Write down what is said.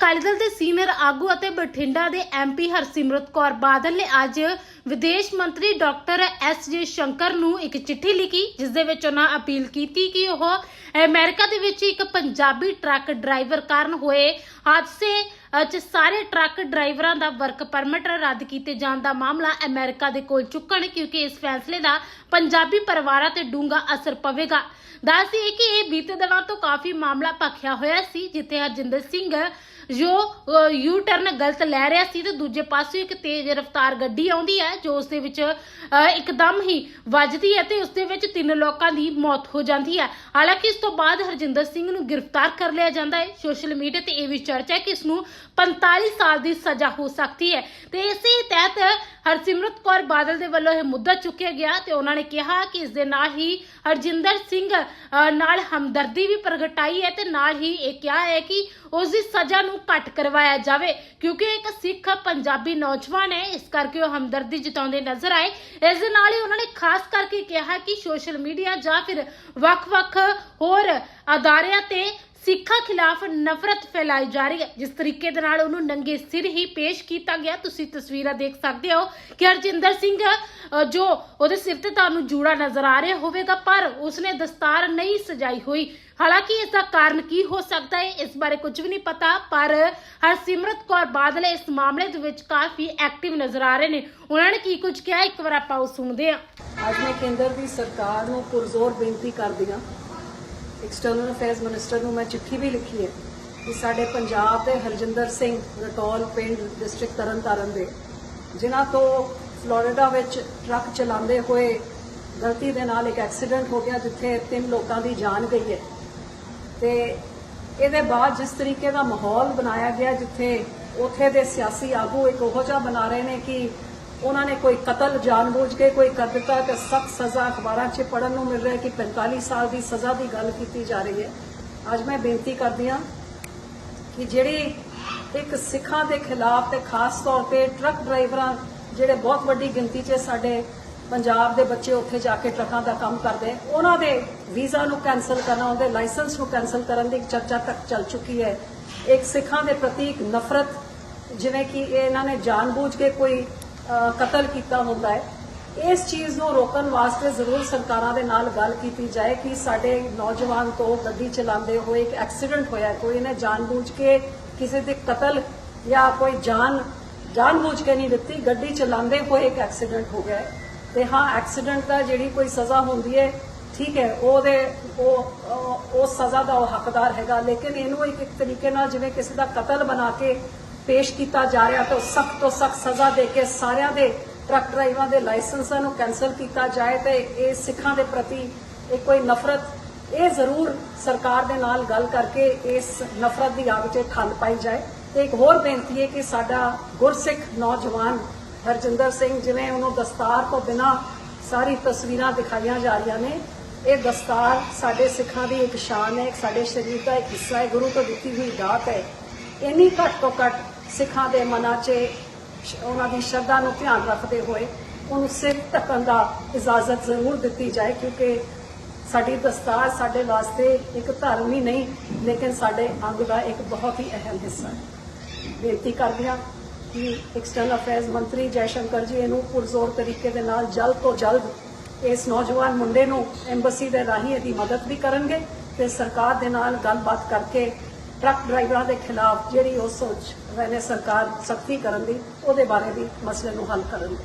ਅਕਾਲੀ ਦਲ ਦੇ ਸੀਨੀਅਰ ਆਗੂ ਅਤੇ ਬਠਿੰਡਾ ਦੇ ਐਮਪੀ ਹਰਸਿਮਰਤ ਕੌਰ ਬਾਦਲ ਨੇ ਅੱਜ ਵਿਦੇਸ਼ ਮੰਤਰੀ ਡਾਕਟਰ ਐਸ ਜੇ ਸ਼ੰਕਰ ਨੂੰ ਇੱਕ ਚਿੱਠੀ ਲਿਖੀ ਜਿਸ ਦੇ ਵਿੱਚ ਉਹਨਾਂ ਅਪੀਲ ਕੀਤੀ ਕਿ ਉਹ ਅਮਰੀਕਾ ਦੇ ਵਿੱਚ ਇੱਕ ਪੰਜਾਬੀ ਟਰੱਕ ਡਰਾਈਵਰ ਕਾਰਨ ਹੋਏ ਹਾਦਸੇ ਅ, ਸਾਰੇ ਟਰੱਕ ਡਰਾਈਵਰਾਂ ਦਾ ਵਰਕ ਪਰਮਿਟ ਰੱਦ ਕੀਤੇ ਜਾਣ ਦਾ ਮਾਮਲਾ ਅਮਰੀਕਾ ਦੇ ਕੋਲ ਚੁੱਕਣ ਕਿਉਂਕਿ ਇਸ ਫੈਸਲੇ ਦਾ ਪੰਜਾਬੀ ਪਰਿਵਾਰਾਂ ਤੇ ਡੂੰਘਾ ਅਸਰ ਪਵੇਗਾ। ਦੱਸਦੀ ਕਿ ਇਹ ਬੀਤੇ ਦਿਨਾਂ ਤੋਂ ਕਾਫੀ ਮਾਮਲਾ ਭਖਿਆ ਹੋਇਆ ਸੀ ਜਿੱਥੇ ਹਰਜਿੰਦਰ ਸਿੰਘ ਜੋ ਯੂ ਟਰਨ ਗਲਤ ਲੈ ਰਿਹਾ ਸੀ ਤੇ ਦੂਜੇ ਪਾਸੇ ਇੱਕ ਤੇਜ਼ ਰਫ਼ਤਾਰ ਗੱਡੀ ਆਉਂਦੀ ਹੈ, ਜੋ ਉਸ ਦੇ ਵਿੱਚ ਇੱਕਦਮ ਹੀ ਵੱਜਦੀ ਹੈ ਤੇ ਉਸ ਦੇ ਵਿੱਚ ਤਿੰਨ ਲੋਕਾਂ ਦੀ ਮੌਤ ਹੋ ਜਾਂਦੀ ਹੈ। ਹਾਲਾਂਕਿ ਇਸ ਤੋਂ ਬਾਅਦ ਹਰਜਿੰਦਰ ਸਿੰਘ ਨੂੰ ਗ੍ਰਿਫਤਾਰ ਕਰ ਲਿਆ ਜਾਂਦਾ ਹੈ। ਸੋਸ਼ਲ ਮੀਡੀਆ ਤੇ ਇਹ ਵੀ ਚਰਚਾ ਹੈ ਕਿ ਇਸ ਨੂੰ 45 ਸਾਲ ਦੀ ਸਜ਼ਾ ਹੋ ਸਕਦੀ ਹੈ। ਤੇ ਇਸੇ ਤਹਿਤ ਹਰਸਿਮਰਤ ਕੌਰ ਬਾਦਲ ਦੇ ਵੱਲੋਂ ਇਹ ਮੁੱਦਾ ਚੁੱਕਿਆ ਗਿਆ ਤੇ ਉਹਨਾਂ ਨੇ ਕਿਹਾ ਕਿ ਇਸ ਦੇ ਨਾਲ ਹੀ ਹਰਜਿੰਦਰ ਸਿੰਘ ਨਾਲ ਹਮਦਰਦੀ ਵੀ ਪ੍ਰਗਟਾਈ ਹੈ ਤੇ ਨਾਲ ਹੀ ਇਹ ਕਿਹਾ ਹੈ ਕਿ ਉਸ ਦੀ ਸਜ਼ਾ ਨੂੰ ਘੱਟ ਕਰਵਾਇਆ ਜਾਵੇ, ਕਿਉਂਕਿ ਇਹ ਇੱਕ ਸਿੱਖ ਪੰਜਾਬੀ ਨੌਜਵਾਨ ਹੈ, ਇਸ ਕਰਕੇ ਉਹ ਹਮਦਰਦੀ ਜਤਾਉਂਦੇ ਨਜ਼ਰ ਆਏ। ਇਸ ਦੇ ਨਾਲ ਹੀ ਉਹਨਾਂ ਨੇ ਖਾਸ ਕਰਕੇ ਕਿਹਾ ਕਿ ਸੋਸ਼ਲ ਮੀਡੀਆ ਜਾਂ ਫਿਰ ਵੱਖ-ਵੱਖ ਹੋਰ ਅਦਾਰਿਆਂ ਤੇ ਸਿੱਖਾਂ ਖਿਲਾਫ ਨਫ਼ਰਤ ਫੈਲਾਈ ਜਾ ਰਹੀ ਹੈ। ਜਿਸ ਤਰੀਕੇ ਦੇ ਨਾਲ ਉਹਨੂੰ ਨੰਗੇ ਸਿਰ ਹੀ ਪੇਸ਼ ਕੀਤਾ ਗਿਆ। ਤੁਸੀਂ ਤਸਵੀਰਾਂ ਦੇਖ ਸਕਦੇ ਹੋ ਕਿ ਹਰਜਿੰਦਰ ਸਿੰਘ ਜੋ ਉਹਦੇ ਸਿਰ ਤੇ ਤੁਹਾਨੂੰ ਜੂੜਾ ਨਜ਼ਰ ਆ ਰਿਹਾ ਹੋਵੇਗਾ, ਪਰ ਉਸਨੇ ਦਸਤਾਰ ਨਹੀਂ ਸਜਾਈ ਹੋਈ। ਹਾਲਾਂਕਿ ਇਸ ਦਾ ਕਾਰਨ ਕੀ ਹੋ ਸਕਦਾ ਹੈ, ਇਸ ਬਾਰੇ ਕੁਝ ਵੀ ਨਹੀਂ ਪਤਾ, ਪਰ ਹਰਸਿਮਰਤ ਕੌਰ ਬਾਦਲ ਇਸ ਮਾਮਲੇ ਦੇ ਵਿੱਚ ਕਾਫੀ ਐਕਟਿਵ ਨਜ਼ਰ ਆ ਰਹੇ ਨੇ। ਉਹਨਾਂ ਨੇ ਕੀ ਕੁਝ ਕਿਹਾ? ਇੱਕ ਵਾਰ ਆਪਾਂ ਉਹ ਸੁਣਦੇ ਹਾਂ। ਅੱਜ ਮੈਂ ਕੇਂਦਰ ਦੀ ਸਰਕਾਰ ਨੂੰ ਪੁਰਜ਼ੋਰ ਬੇਨਤੀ ਕਰਦੀ ਹਾਂ ਐਕਸਟਰਨਲ ਅਫੇਅਰਸ ਮਿਨਿਸਟਰ ਨੂੰ ਮੈਂ ਚਿੱਠੀ ਵੀ ਲਿਖੀ ਹੈ ਕਿ ਸਾਡੇ ਪੰਜਾਬ ਦੇ ਹਰਜਿੰਦਰ ਸਿੰਘ ਰਟੌਲ ਪਿੰਡ ਡਿਸਟ੍ਰਿਕਟ ਤਰਨਤਾਰਨ ਦੇ, ਜਿਨ੍ਹਾਂ ਤੋਂ ਫਲੋਰੀਡਾ ਵਿੱਚ ਟਰੱਕ ਚਲਾਉਂਦੇ ਹੋਏ ਗਲਤੀ ਦੇ ਨਾਲ ਇੱਕ ਐਕਸੀਡੈਂਟ ਹੋ ਗਿਆ ਜਿੱਥੇ ਤਿੰਨ ਲੋਕਾਂ ਦੀ ਜਾਨ ਗਈ ਹੈ। ਤੇ ਇਹਦੇ ਬਾਅਦ ਜਿਸ ਤਰੀਕੇ ਦਾ ਮਾਹੌਲ ਬਣਾਇਆ ਗਿਆ ਜਿੱਥੇ ਉਥੇ ਦੇ ਸਿਆਸੀ ਆਗੂ ਇੱਕ ਉਹੋ ਜਿਹਾ ਬਣਾ ਰਹੇ ਨੇ ਕਿ ਉਹਨਾਂ ਨੇ ਕੋਈ ਕਤਲ, ਜਾਣਬੁੱਝ ਕੇ ਕੋਈ ਕਰ ਦਿੱਤਾ ਕਿ ਸਖਤ ਸਜ਼ਾ ਅਖਬਾਰਾਂ 'ਚ ਪੜਨ ਨੂੰ ਮਿਲ ਰਿਹਾ ਕਿ 45 ਸਾਲ ਦੀ ਸਜ਼ਾ ਦੀ ਗੱਲ ਕੀਤੀ ਜਾ ਰਹੀ ਹੈ। ਅੱਜ ਮੈਂ ਬੇਨਤੀ ਕਰਦੀ ਹਾਂ ਕਿ ਜਿਹੜੀ ਇੱਕ ਸਿੱਖਾਂ ਦੇ ਖਿਲਾਫ ਤੇ ਖਾਸ ਤੌਰ ਤੇ ਟਰੱਕ ਡਰਾਈਵਰਾਂ ਜਿਹੜੇ ਬਹੁਤ ਵੱਡੀ ਗਿਣਤੀ 'ਚ ਸਾਡੇ ਪੰਜਾਬ ਦੇ ਬੱਚੇ ਉੱਥੇ ਜਾ ਕੇ ਟਰੱਕਾਂ ਦਾ ਕੰਮ ਕਰਦੇ ਉਹਨਾਂ ਦੇ ਵੀਜ਼ਾ ਨੂੰ ਕੈਨਸਲ ਕਰਨਾ, ਉਹਦੇ ਲਾਇਸੈਂਸ ਨੂੰ ਕੈਨਸਲ ਕਰਨ ਦੀ ਚਰਚਾ ਤੱਕ ਚੱਲ ਚੁੱਕੀ ਹੈ। ਇੱਕ ਸਿੱਖਾਂ ਦੇ ਪ੍ਰਤੀ ਇੱਕ ਨਫ਼ਰਤ, ਜਿਵੇਂ ਕਿ ਇਹਨਾਂ ਨੇ ਜਾਣਬੁੱਝ ਕੇ ਕੋਈ ਕਤਲ ਕੀਤਾ ਹੁੰਦਾ ਹੈ। ਇਸ ਚੀਜ਼ ਨੂੰ ਰੋਕਣ ਵਾਸਤੇ ਜ਼ਰੂਰ ਸਰਕਾਰਾਂ ਦੇ ਨਾਲ ਗੱਲ ਕੀਤੀ ਜਾਏ ਕਿ ਸਾਡੇ ਨੌਜਵਾਨ ਤੋਂ ਗੱਡੀ ਚਲਾਉਂਦੇ ਹੋਏ ਇੱਕ ਐਕਸੀਡੈਂਟ ਹੋਇਆ ਕੋਈ ਨੇ ਜਾਣਬੁੱਝ ਕੇ ਕਿਸੇ ਦੇ ਕਤਲ ਜਾਂ ਕੋਈ ਜਾਨ, ਜਾਣਬੁੱਝ ਕੇ ਨਹੀਂ ਦਿੱਤੀ, ਗੱਡੀ ਚਲਾਉਂਦੇ ਹੋਏ ਇੱਕ ਐਕਸੀਡੈਂਟ ਹੋ ਗਿਆ ਤੇ ਹਾਂ, ਐਕਸੀਡੈਂਟ ਦਾ ਜਿਹੜੀ ਕੋਈ ਸਜ਼ਾ ਹੁੰਦੀ ਹੈ, ਠੀਕ ਹੈ, ਉਹਦੇ, ਉਹ ਉਹ- ਸਜ਼ਾ ਦਾ ਉਹ ਹੱਕਦਾਰ ਹੈਗਾ। ਲੇਕਿਨ ਇਹਨੂੰ ਇੱਕ ਇੱਕ ਤਰੀਕੇ ਨਾਲ ਜਿਵੇਂ ਕਿਸੇ ਦਾ ਕਤਲ ਬਣਾ ਕੇ ਪੇਸ਼ ਕੀਤਾ ਜਾ ਰਿਹਾ ਤਾਂ ਸਖਤ ਤੋਂ ਸਖਤ ਸਜ਼ਾ ਦੇ ਕੇ ਸਾਰਿਆਂ ਦੇ ਟਰੱਕ ਡਰਾਈਵਰਾਂ ਦੇ ਲਾਇਸੈਂਸਾਂ ਨੂੰ ਕੈਨਸਲ ਕੀਤਾ ਜਾਏ ਤੇ ਇਹ ਸਿੱਖਾਂ ਦੇ ਪ੍ਰਤੀ ਇਹ ਕੋਈ ਨਫ਼ਰਤ, ਇਹ ਜ਼ਰੂਰ ਸਰਕਾਰ ਦੇ ਨਾਲ ਗੱਲ ਕਰਕੇ ਇਸ ਨਫ਼ਰਤ ਦੀ ਆਗ 'ਚ ਖੰਡ ਪਾਈ ਜਾਏ। ਤੇ ਇੱਕ ਹੋਰ ਬੇਨਤੀ ਹੈ ਕਿ ਸਾਡਾ ਗੁਰਸਿੱਖ ਨੌਜਵਾਨ ਹਰਜਿੰਦਰ ਸਿੰਘ, ਜਿਵੇਂ ਉਹਨੂੰ ਦਸਤਾਰ ਤੋਂ ਬਿਨਾ ਸਾਰੀ ਤਸਵੀਰਾਂ ਦਿਖਾਈਆਂ ਜਾ ਰਹੀਆਂ ਨੇ, ਇਹ ਦਸਤਾਰ ਸਾਡੇ ਸਿੱਖਾਂ ਦੀ ਇੱਕ ਸ਼ਾਨ ਹੈ ਸਾਡੇ ਸਰੀਰ ਦਾ ਇੱਕ ਹਿੱਸਾ ਹੈ, ਗੁਰੂ ਤੋਂ ਦਿੱਤੀ ਹੋਈ ਦਾਤ ਹੈ। ਇੰਨੀ ਘੱਟ ਤੋਂ ਘੱਟ ਸਿੱਖਾਂ ਦੇ ਮਨਾਂ 'ਚ ਉਹਨਾਂ ਦੀ ਸ਼ਰਧਾ ਨੂੰ ਧਿਆਨ ਰੱਖਦੇ ਹੋਏ ਉਹਨੂੰ ਸਿਰ ਢੱਕਣ ਦਾ ਇਜਾਜ਼ਤ ਜ਼ਰੂਰ ਦਿੱਤੀ ਜਾਏ, ਕਿਉਂਕਿ ਸਾਡੀ ਦਸਤਾਰ ਸਾਡੇ ਵਾਸਤੇ ਇੱਕ ਧਰਮ ਹੀ ਨਹੀਂ, ਲੇਕਿਨ ਸਾਡੇ ਅੰਗ ਦਾ ਇੱਕ ਬਹੁਤ ਹੀ ਅਹਿਮ ਹਿੱਸਾ ਹੈ। ਬੇਨਤੀ ਕਰਦੇ ਹਾਂ ਕਿ ਐਕਸਟਰਨਲ ਅਫੇਅਰਸ ਮੰਤਰੀ ਜੈਸ਼ੰਕਰ ਜੀ ਇਹਨੂੰ ਪੁਰਜ਼ੋਰ ਤਰੀਕੇ ਦੇ ਨਾਲ ਜਲਦ ਤੋਂ ਜਲਦ ਇਸ ਨੌਜਵਾਨ ਮੁੰਡੇ ਨੂੰ ਐਮਬੈਸੀ ਦੇ ਰਾਹੀਂ ਇਹਦੀ ਮਦਦ ਵੀ ਕਰਨਗੇ ਤੇ ਸਰਕਾਰ ਦੇ ਨਾਲ ਗੱਲਬਾਤ ਕਰਕੇ ਟਰੱਕ ਡਰਾਈਵਰਾਂ ਦੇ ਖਿਲਾਫ ਜਿਹੜੀ ਉਹ ਸੋਚ ਰਹੇ ਨੇ ਸਰਕਾਰ ਸਖਤੀ ਕਰਨ ਦੀ, ਉਹਦੇ ਬਾਰੇ ਵੀ ਮਸਲੇ ਨੂੰ ਹੱਲ ਕਰਨ ਦੀ।